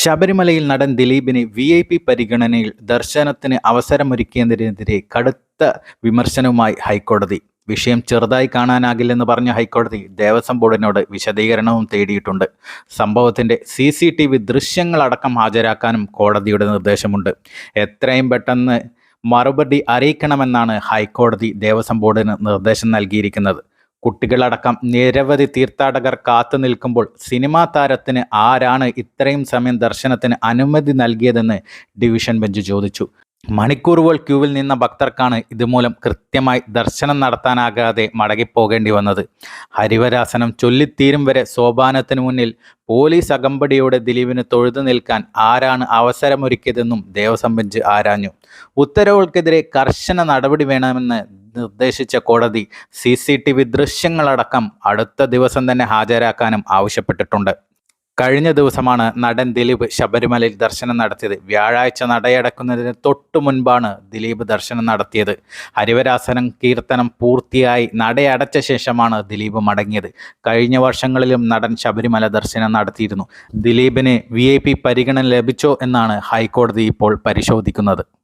ശബരിമലയിൽ നടൻ ദിലീപിന് വി ഐ പി പരിഗണനയിൽ ദർശനത്തിന് അവസരമൊരുക്കിയതിനെതിരെ കടുത്ത വിമർശനവുമായി ഹൈക്കോടതി. വിഷയം ചെറുതായി കാണാനാകില്ലെന്ന് പറഞ്ഞ ഹൈക്കോടതി ദേവസ്വം ബോർഡിനോട് വിശദീകരണവും തേടിയിട്ടുണ്ട്. സംഭവത്തിന്റെ സി സി ടി വി ദൃശ്യങ്ങളടക്കം ഹാജരാക്കാനും കോടതിയുടെ നിർദ്ദേശമുണ്ട്. എത്രയും പെട്ടെന്ന് മറുപടി അറിയിക്കണമെന്നാണ് ഹൈക്കോടതി ദേവസ്വം ബോർഡിന് നിർദ്ദേശം നൽകിയിരിക്കുന്നത്. കുട്ടികളടക്കം നിരവധി തീർത്ഥാടകർ കാത്തു നിൽക്കുമ്പോൾ സിനിമാ താരത്തിന് ആരാണ് ഇത്രയും സമയം ദർശനത്തിന് അനുമതി നൽകിയതെന്ന് ഡിവിഷൻ ബെഞ്ച് ചോദിച്ചു. മണിക്കൂറുകൾ ക്യൂവിൽ നിന്ന ഭക്തർക്കാണ് ഇതുമൂലം കൃത്യമായി ദർശനം നടത്താനാകാതെ മടങ്ങിപ്പോകേണ്ടി വന്നത്. ഹരിവരാസനം ചൊല്ലിത്തീരും വരെ സോപാനത്തിന് മുന്നിൽ പോലീസ് അകമ്പടിയോടെ ദിലീപിന് തൊഴുതു നിൽക്കാൻ ആരാണ് അവസരമൊരുക്കിയതെന്നും ദേവസ്വം ബെഞ്ച് ആരാഞ്ഞു. ഉത്തരവുകൾക്കെതിരെ കർശന നടപടി വേണമെന്ന് നിർദ്ദേശിച്ച കോടതി സി സി ടി വി ദൃശ്യങ്ങളടക്കം അടുത്ത ദിവസം തന്നെ ഹാജരാക്കാനും ആവശ്യപ്പെട്ടിട്ടുണ്ട്. കഴിഞ്ഞ ദിവസമാണ് നടൻ ദിലീപ് ശബരിമലയിൽ ദർശനം നടത്തിയത്. വ്യാഴാഴ്ച നടയടക്കുന്നതിന് തൊട്ടു മുൻപാണ് ദിലീപ് ദർശനം നടത്തിയത്. ഹരിവരാസനം കീർത്തനം പൂർത്തിയായി നടയടച്ച ശേഷമാണ് ദിലീപ് മടങ്ങിയത്. കഴിഞ്ഞ വർഷങ്ങളിലും നടൻ ശബരിമല ദർശനം നടത്തിയിരുന്നു. ദിലീപിന് വി പരിഗണന ലഭിച്ചോ എന്നാണ് ഹൈക്കോടതി ഇപ്പോൾ പരിശോധിക്കുന്നത്.